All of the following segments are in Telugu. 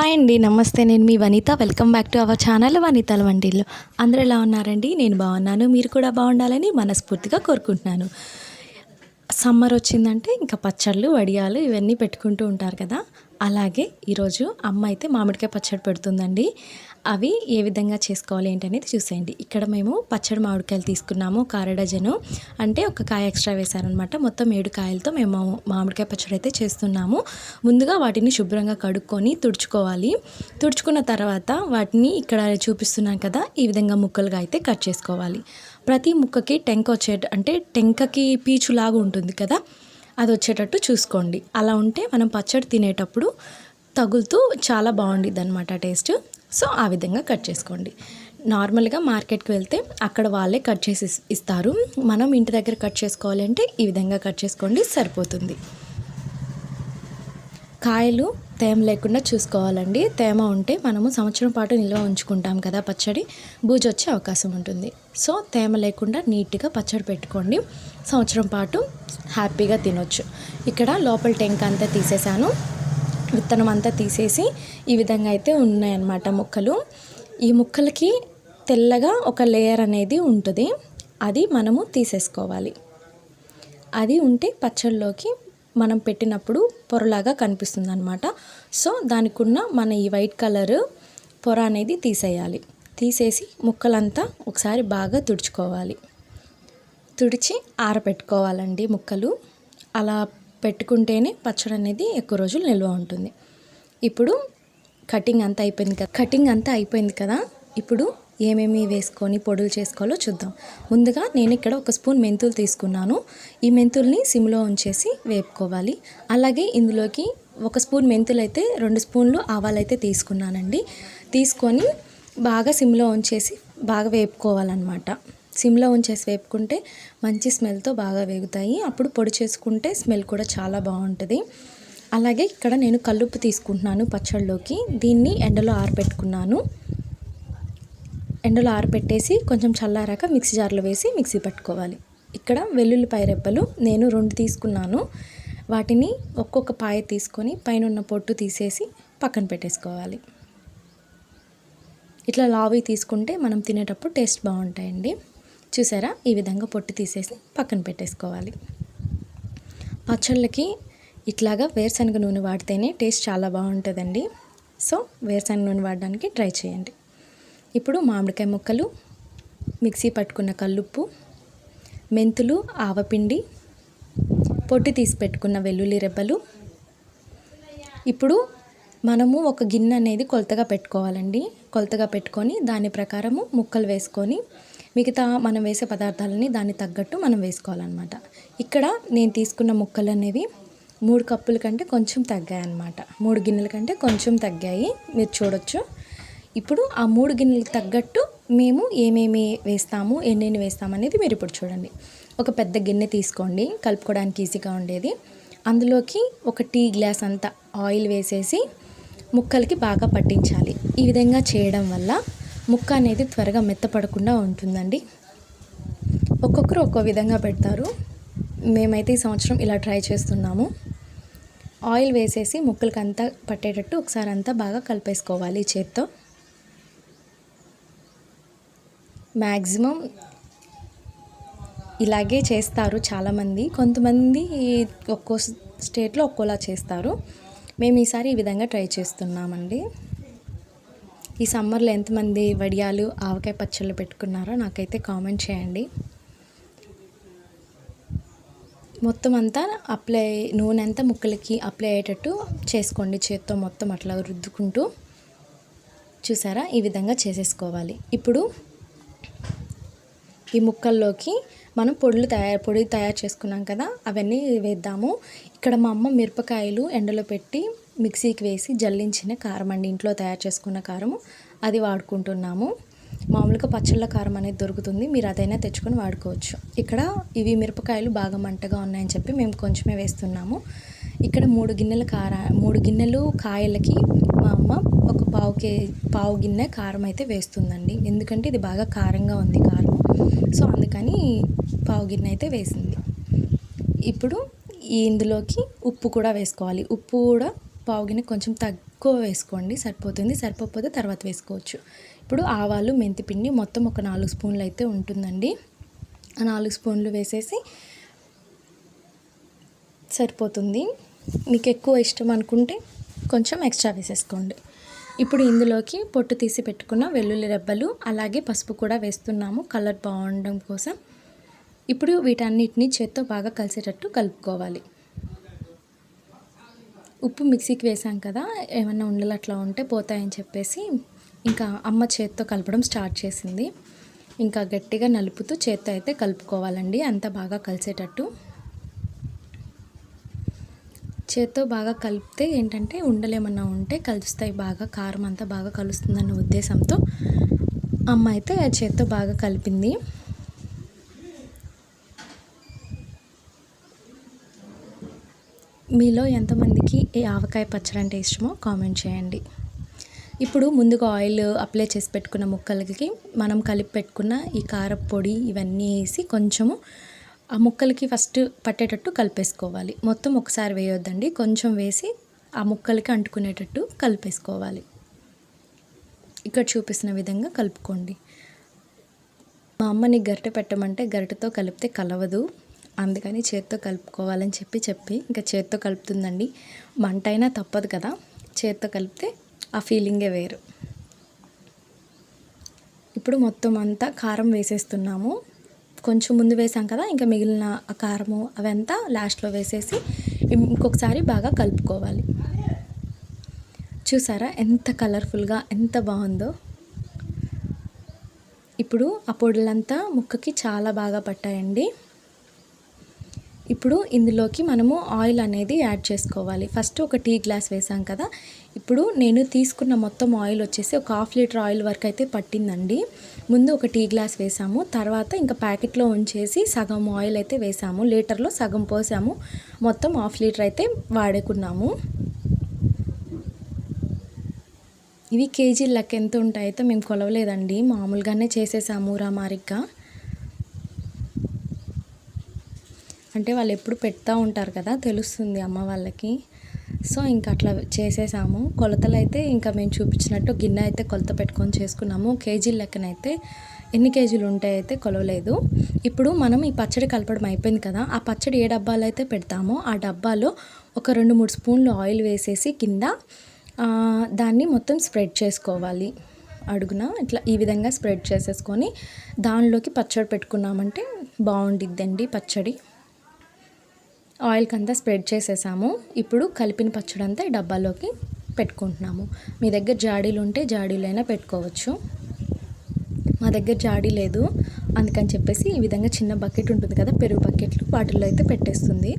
హాయ్ అండి నమస్తే. నేను మీ Vanitha. Welcome back to our channel వనితల వంటిల్లు. అందరూ ఎలా ఉన్నారండి? నేను బాగున్నాను. మీరు కూడా బాగుండాలని మనస్ఫూర్తిగా కోరుకుంటున్నాను. సమ్మర్ వచ్చిందంటే ఇంకా పచ్చళ్ళు వడియాలు ఇవన్నీ పెట్టుకుంటూ ఉంటారు కదా. అలాగే ఈరోజు అమ్మ అయితే మామిడికాయ పచ్చడి పెడుతుందండి. అవి ఏ విధంగా చేసుకోవాలి ఏంటనేది చూసేయండి. ఇక్కడ మేము పచ్చడి మామిడికాయలు తీసుకున్నాము కారడజను. డజను అంటే ఒక కాయ ఎక్స్ట్రా వేశారనమాట. మొత్తం ఏడు కాయలతో మేము మామిడికాయ పచ్చడి అయితే చేస్తున్నాము. ముందుగా వాటిని శుభ్రంగా కడుక్కొని తుడుచుకోవాలి. తుడుచుకున్న తర్వాత వాటిని ఇక్కడ చూపిస్తున్నాను కదా ఈ విధంగా ముక్కలుగా అయితే కట్ చేసుకోవాలి. ప్రతి ముక్కకి టెంక వచ్చే అంటే టెంకకి పీచులాగా ఉంటుంది కదా అది వచ్చేటట్టు చూసుకోండి. అలా ఉంటే మనం పచ్చడి తినేటప్పుడు తగులుతూ చాలా బాగుండిద్ది అనమాట టేస్ట్. సో ఆ విధంగా కట్ చేసుకోండి. నార్మల్గా మార్కెట్కి వెళ్తే అక్కడ వాళ్ళే కట్ చేసి ఇస్తారు. మనం ఇంటి దగ్గర కట్ చేసుకోవాలి అంటే ఈ విధంగా కట్ చేసుకోండి సరిపోతుంది. కాయలు తేమ లేకుండా చూసుకోవాలండి. తేమ ఉంటే మనము సంవత్సరం పాటు నిల్వ ఉంచుకుంటాం కదా పచ్చడి బూజు వచ్చే అవకాశం ఉంటుంది. సో తేమ లేకుండా నీట్గా పచ్చడి పెట్టుకోండి. సంవత్సరం పాటు హ్యాపీగా తినొచ్చు. ఇక్కడ లోపల టెంక్ అంతా తీసేసాను విత్తనం అంతా తీసేసి ఈ విధంగా అయితే ఉన్నాయన్నమాట ముక్కలు. ఈ ముక్కలకి తెల్లగా ఒక లేయర్ అనేది ఉంటుంది. అది మనము తీసేసుకోవాలి. అది ఉంటే పచ్చళ్ళలోకి మనం పెట్టినప్పుడు పొరలాగా కనిపిస్తుంది అనమాట సో దానికి ఉన్న మన ఈ వైట్ కలర్ పొర అనేది తీసేయాలి. తీసేసి ముక్కలంతా ఒకసారి బాగా తుడుచుకోవాలి. తుడిచి ఆరబెట్టుకోవాలండి ముక్కలు. అలా పెట్టుకుంటేనే పచ్చడి అనేది ఎక్కువ రోజులు నిల్వ ఉంటుంది. ఇప్పుడు కటింగ్ అంతా అయిపోయింది కదా కటింగ్ అంతా అయిపోయింది కదా ఇప్పుడు ఏమేమి వేసుకొని పొడులు చేసుకోవాలో చూద్దాం. ముందుగా నేను ఇక్కడ ఒక స్పూన్ మెంతులు తీసుకున్నాను. ఈ మెంతుల్ని సిమ్లో ఉంచేసి వేపుకోవాలి. అలాగే ఇందులోకి ఒక స్పూన్ మెంతులు అయితే రెండు స్పూన్లు ఆవాలైతే తీసుకున్నానండి. తీసుకొని బాగా సిమ్లో ఉంచేసి బాగా వేపుకోవాలన్నమాట. సిమ్లో ఉంచేసి వేపుకుంటే మంచి స్మెల్తో బాగా వేగుతాయి. అప్పుడు పొడి చేసుకుంటే స్మెల్ కూడా చాలా బాగుంటుంది. అలాగే ఇక్కడ నేను కల్లుప్పు తీసుకుంటున్నాను పచ్చళ్ళలోకి దీన్ని ఎండలో ఆరబెట్టుకున్నాను ఎండలో ఆరబెట్టేసి కొంచెం చల్లారాక మిక్సీ జార్లో వేసి మిక్సీ పట్టుకోవాలి. ఇక్కడ వెల్లుల్లిపాయ రెబ్బలు నేను రెండు తీసుకున్నాను. వాటిని ఒక్కొక్క పాయ తీసుకొని పైన ఉన్న పొట్టు తీసేసి పక్కన పెట్టేసుకోవాలి. ఇట్లా లావి తీసుకుంటే మనం తినేటప్పుడు టేస్ట్ బాగుంటాయండి. చూసారా? ఈ విధంగా పొట్టు తీసేసి పక్కన పెట్టేసుకోవాలి. పచ్చళ్ళకి ఇట్లాగా వేరుశనగ నూనె వాడితేనే టేస్ట్ చాలా బాగుంటుందండి. సో వేరుశనగ నూనె వాడడానికి ట్రై చేయండి. ఇప్పుడు మామిడికాయ ముక్కలు మిక్సీ పట్టుకున్న కల్లుప్పు మెంతులు ఆవపిండి పొట్టు తీసి పెట్టుకున్న వెల్లుల్లి రెబ్బలు. ఇప్పుడు మనము ఒక గిన్నె అనేది కొలతగా పెట్టుకోవాలండి. కొలతగా పెట్టుకొని దాని ప్రకారము ముక్కలు వేసుకొని మిగతా మనం వేసే పదార్థాలని దాన్ని తగ్గట్టు మనం వేసుకోవాలన్నమాట. ఇక్కడ నేను తీసుకున్న ముక్కలు అనేవి మూడు కప్పుల కంటే కొంచెం తగ్గాయి అన్నమాట మూడు గిన్నెల కంటే కొంచెం తగ్గాయి. మీరు చూడొచ్చు. ఇప్పుడు ఆ మూడు గిన్నెలకు తగ్గట్టు మేము ఏమేమి వేస్తాము ఎన్నెన్ని వేస్తాము అనేది మీరు ఇప్పుడు చూడండి. ఒక పెద్ద గిన్నె తీసుకోండి. కలుపుకోవడానికి ఈజీగా ఉండేది. అందులోకి ఒక టీ గ్లాస్ అంత ఆయిల్ వేసేసి ముక్కలకి బాగా పట్టించాలి. ఈ విధంగా చేయడం వల్ల ముక్క అనేది త్వరగా మెత్తపడకుండా ఉంటుందండి. ఒక్కొక్కరు ఒక్కో విధంగా పెడతారు. మేమైతే ఈ సంవత్సరం ఇలా ట్రై చేస్తున్నాము. ఆయిల్ వేసేసి ముక్కలకి అంతా పట్టేటట్టు ఒకసారి అంతా బాగా కలిపేసుకోవాలి చేత్తో. మ్యాక్సిమం ఇలాగే చేస్తారు చాలామంది. కొంతమంది ఒక్కో స్టేట్లో ఒక్కోలా చేస్తారు. మేము ఈసారి ఈ విధంగా ట్రై చేస్తున్నామండి. ఈ సమ్మర్లో ఎంతమంది వడియాలు ఆవకాయ పచ్చళ్ళు పెట్టుకున్నారో నాకైతే కామెంట్ చేయండి. మొత్తం అంతా అప్లై నూనె అంతా ముక్కలకి అప్లై అయ్యేటట్టు చేసుకోండి. చేత్తో మొత్తం అట్లా రుద్దుకుంటూ చూసారా? ఈ విధంగా చేసేసుకోవాలి. ఇప్పుడు ఈ ముక్కల్లోకి మనం పొడులు తయారు పొడి తయారు చేసుకున్నాం కదా అవన్నీ వేద్దాము. ఇక్కడ మా అమ్మ మిరపకాయలు ఎండలో పెట్టి మిక్సీకి వేసి జల్లించిన కారం అండి. ఇంట్లో తయారు చేసుకున్న కారము. అది వాడుకుంటున్నాము. మామూలుగా పచ్చళ్ళ కారం అనేది దొరుకుతుంది. మీరు అదైనా తెచ్చుకొని వాడుకోవచ్చు. ఇక్కడ ఇవి మిరపకాయలు బాగా మంటగా ఉన్నాయని చెప్పి మేము కొంచెమే వేస్తున్నాము. ఇక్కడ మూడు గిన్నెల కార మూడు గిన్నెలు కాయలకి మా అమ్మ ఒక పావు కే పావు గిన్నె కారం అయితే వేస్తుందండి. ఎందుకంటే ఇది బాగా కారంగా ఉంది కారం. సో అందుకని పావు గిన్నె అయితే వేసింది. ఇప్పుడు ఇందులోకి ఉప్పు కూడా వేసుకోవాలి. ఉప్పు కూడా పావు గిన్నె కొంచెం తక్కువ వేసుకోండి. సరిపోతుంది. సరిపోతే తర్వాత వేసుకోవచ్చు. ఇప్పుడు ఆవాలు మెంతిపిండి మొత్తం ఒక నాలుగు స్పూన్లు అయితే ఉంటుందండి. ఆ నాలుగు స్పూన్లు వేసేసి సరిపోతుంది. మీకు ఎక్కువ ఇష్టం అనుకుంటే కొంచెం ఎక్స్ట్రా వేసేసుకోండి. ఇప్పుడు ఇందులోకి పొట్టు తీసి పెట్టుకున్న వెల్లుల్లి రెబ్బలు అలాగే పసుపు కూడా వేస్తున్నాము. కలర్ బాగుండడం కోసం. ఇప్పుడు వీటన్నిటిని చేత్తో బాగా కలిసేటట్టు కలుపుకోవాలి. ఉప్పు మిక్సీకి వేసాం కదా ఏమన్నా ఉండలు అట్లా ఉంటే పోతాయని చెప్పేసి ఇంకా అమ్మ చేత్తో కలపడం స్టార్ట్ చేసింది. ఇంకా గట్టిగా నలుపుతూ చేత్తో అయితే కలుపుకోవాలండి అంత బాగా కలిసేటట్టు. చేత్తో బాగా కలిపితే ఏంటంటే ఉండలేమన్నా ఉంటే కలుస్తాయి బాగా కారం అంతా బాగా కలుస్తుందన్న ఉద్దేశంతో అమ్మ అయితే చేత్తో బాగా కలిపింది. మీలో ఎంతమందికి ఈ ఆవకాయ పచ్చడి అంటే ఇష్టమో కామెంట్ చేయండి. ఇప్పుడు ముందుగా ఆయిల్ అప్లై చేసి పెట్టుకున్న ముక్కలకి మనం కలిపి పెట్టుకున్న ఈ కారపొడి ఇవన్నీ వేసి కొంచెము ఆ ముక్కలకి ఫస్ట్ పట్టేటట్టు కలిపేసుకోవాలి. మొత్తం ఒకసారి వేయొద్దండి. కొంచెం వేసి ఆ ముక్కలకి అంటుకునేటట్టు కలిపేసుకోవాలి. ఇక్కడ చూపిస్తున్న విధంగా కలుపుకోండి. మా అమ్మని గరిటె పెట్టమంటే గరిటెతో కలిపితే కలవదు. అందుకని చేత్తో కలుపుకోవాలని చెప్పి చెప్పి ఇంకా చేత్తో కలుపుతుందండి. మంట అయినా తప్పదు కదా. చేత్తో కలిపితే ఆ ఫీలింగే వేరు. ఇప్పుడు మొత్తం అంతా కారం వేసేస్తున్నాము. కొంచెం ముందు వేసాం కదా ఇంకా మిగిలిన కారము అవంతా లాస్ట్లో వేసేసి ఇంకొకసారి బాగా కలుపుకోవాలి. చూసారా ఎంత కలర్ఫుల్గా ఎంత బాగుందో. ఇప్పుడు ఆ పొడులంతా ముక్కకి చాలా బాగా పట్టాయండి. ఇప్పుడు ఇందులోకి మనము ఆయిల్ అనేది యాడ్ చేసుకోవాలి. ఫస్ట్ ఒక టీ గ్లాస్ వేసాం కదా. ఇప్పుడు నేను తీసుకున్న మొత్తం ఆయిల్ వచ్చేసి ఒక హాఫ్ లీటర్ ఆయిల్ వరకు అయితే పట్టిందండి. ముందు ఒక టీ గ్లాస్ వేసాము. తర్వాత ఇంకా ప్యాకెట్లో ఉంచేసి సగం ఆయిల్ అయితే వేసాము. లీటర్లో సగం పోసాము. మొత్తం హాఫ్ లీటర్ అయితే వాడుకున్నాము. ఇవి కేజీ లెక్క ఎంత అయితే మేము కొలవలేదండి. మామూలుగానే చేసేసాము రామారిగ్గా అంటే వాళ్ళు ఎప్పుడు పెడతా ఉంటారు కదా తెలుస్తుంది అమ్మ వాళ్ళకి. సో ఇంకా అట్లా చేసేసాము. కొలతలు అయితే ఇంకా మేము చూపించినట్టు గిన్నె అయితే కొలత పెట్టుకొని చేసుకున్నాము. కేజీ లెక్కనైతే ఎన్ని కేజీలు ఉంటాయైతే కొలవలేదు. ఇప్పుడు మనం ఈ పచ్చడి కలపడం అయిపోయింది కదా ఆ పచ్చడి ఏ డబ్బాలో అయితే పెడతామో ఆ డబ్బాలో ఒక రెండు మూడు స్పూన్లు ఆయిల్ వేసేసి కింద దాన్ని మొత్తం స్ప్రెడ్ చేసుకోవాలి. అడుగున ఇట్లా ఈ విధంగా స్ప్రెడ్ చేసేసుకొని దానిలోకి పచ్చడి పెట్టుకున్నామంటే బాగుండిద్దండి పచ్చడి. ఆయిల్కి అంతా స్ప్రెడ్ చేసేసాము. ఇప్పుడు కలిపిన పచ్చడి అంతా ఈ డబ్బాలోకి పెట్టుకుంటున్నాము. మీ దగ్గర జాడీలు ఉంటే జాడీలైనా పెట్టుకోవచ్చు. మా దగ్గర జాడీ లేదు. అందుకని చెప్పేసి ఈ విధంగా చిన్న బకెట్ ఉంటుంది కదా పెరుగు బకెట్లు వాటిల్లో అయితే పెట్టేస్తుంది.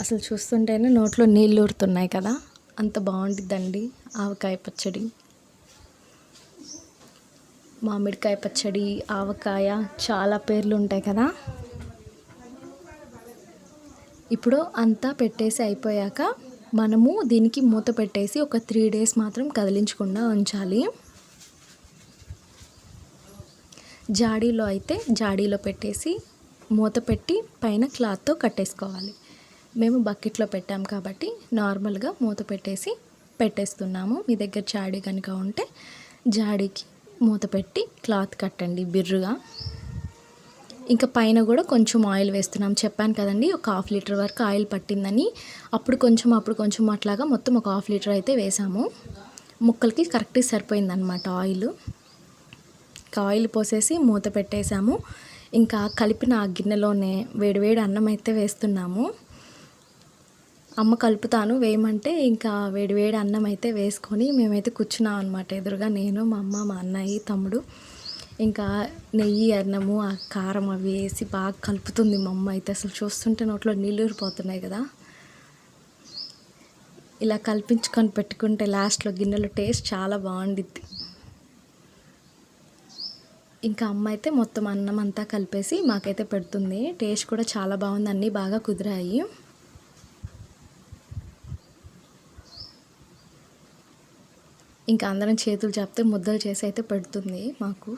అసలు చూస్తుంటేనే నోట్లో నీళ్ళు ఊరుతున్నాయి కదా. అంత బాగుంటుందండి ఆవకాయ పచ్చడి. మామిడికాయ పచ్చడి ఆవకాయ చాలా పేర్లు ఉంటాయి కదా. ఇప్పుడు అంతా పెట్టేసి అయిపోయాక మనము దీనికి మూత పెట్టేసి ఒక త్రీ డేస్ మాత్రం కదిలించకుండా ఉంచాలి. జాడీలో అయితే జాడీలో పెట్టేసి మూత పెట్టి పైన క్లాత్తో కట్టేసుకోవాలి. మేము బకెట్లో పెట్టాం కాబట్టి నార్మల్గా మూత పెట్టేసి పెట్టేస్తున్నాము. మీ దగ్గర జాడీ కనుక ఉంటే జాడీకి మూత పెట్టి క్లాత్ కట్టండి బిర్రుగా. ఇంకా పైన కూడా కొంచెం ఆయిల్ వేస్తున్నాం. చెప్పాను కదండి ఒక హాఫ్ లీటర్ వరకు ఆయిల్ పట్టిందని. అప్పుడు కొంచెం అప్పుడు కొంచెం అట్లాగా మొత్తం ఒక హాఫ్ లీటర్ అయితే వేసాము. ముక్కలకి కరెక్ట్గా సరిపోయిందనమాట ఆయిల్. ఇంకా ఆయిల్ పోసేసి మూత పెట్టేసాము. ఇంకా కలిపిన ఆ గిన్నెలోనే వేడివేడి అన్నం అయితే వేస్తున్నాము. అమ్మ కలుపుతాను వేయమంటే ఇంకా వేడివేడి అన్నం అయితే వేసుకొని మేమైతే కూర్చున్నాం అనమాట ఎదురుగా నేను మా అమ్మ మా అన్నయ్య తమ్ముడు. ఇంకా నెయ్యి అన్నము ఆ కారం అవి వేసి బాగా కలుపుతుంది మా అమ్మ అయితే. అసలు చూస్తుంటే నోట్లో నీళ్ళు ఊరిపోతున్నాయి కదా. ఇలా కల్పించుకొని పెట్టుకుంటే లాస్ట్లో గిన్నెలో టేస్ట్ చాలా బాగుండిద్ది. ఇంకా అమ్మ అయితే మొత్తం అన్నం అంతా కలిపేసి మాకైతే పెడుతుంది. టేస్ట్ కూడా చాలా బాగుంది. అన్నీ బాగా కుదిరాయి. ఇంకా అందరం చేతులు చెప్తే ముద్దలు చేసి అయితే పెడుతుంది మాకు.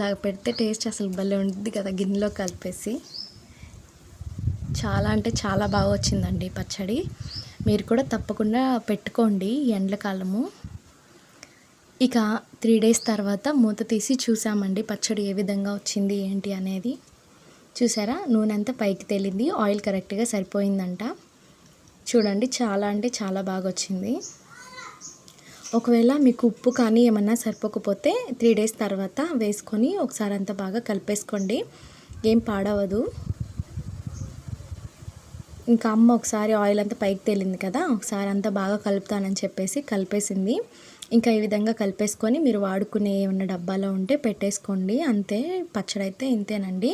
ఇట్లా పెడితే టేస్ట్ అసలు భలే ఉంటుంది కదా గిన్నెలో కలిపేసి. చాలా అంటే చాలా బాగా వచ్చిందండి పచ్చడి. మీరు కూడా తప్పకుండా పెట్టుకోండి ఎండకాలము ఇక త్రీ డేస్ తర్వాత మూత తీసి చూసామండి పచ్చడి ఏ విధంగా వచ్చింది ఏంటి అనేది. చూసారా? నూనె అంతా పైకి తేలింది ఆయిల్ కరెక్ట్గా సరిపోయిందంట. చూడండి చాలా అంటే చాలా బాగా వచ్చింది. ఒకవేళ మీకు ఉప్పు కానీ ఏమన్నా సరిపోకపోతే త్రీ డేస్ తర్వాత వేసుకొని ఒకసారి అంతా బాగా కలిపేసుకోండి. ఏం పాడవదు. ఇంకా అమ్మ ఒకసారి ఆయిల్ అంతా పైకి తేలింది కదా ఒకసారి అంతా బాగా కలుపుతానని చెప్పేసి కలిపేసింది. ఇంకా ఈ విధంగా కలిపేసుకొని మీరు వాడుకునే ఏమన్నా డబ్బాలో ఉంటే పెట్టేసుకోండి. అంతే పచ్చడి అయితే ఇంతేనండి.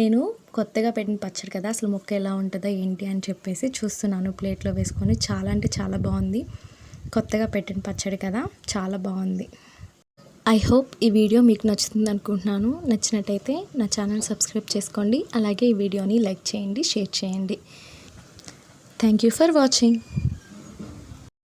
నేను కొత్తగా పెట్టిన పచ్చడి కదా అసలు మొక్క ఎలా ఉంటుందో ఏంటి అని చెప్పేసి చూస్తున్నాను. ప్లేట్లో వేసుకొని చాలా అంటే చాలా బాగుంది. కొత్తగా పెట్టిన పచ్చడి కదా చాలా బాగుంది. ఐ హోప్ ఈ వీడియో మీకు నచ్చుతుంది అనుకుంటున్నాను. నచ్చినట్టయితే నా ఛానల్ సబ్స్క్రైబ్ చేసుకోండి. అలాగే ఈ వీడియోని లైక్ చేయండి షేర్ చేయండి. Thank you for watching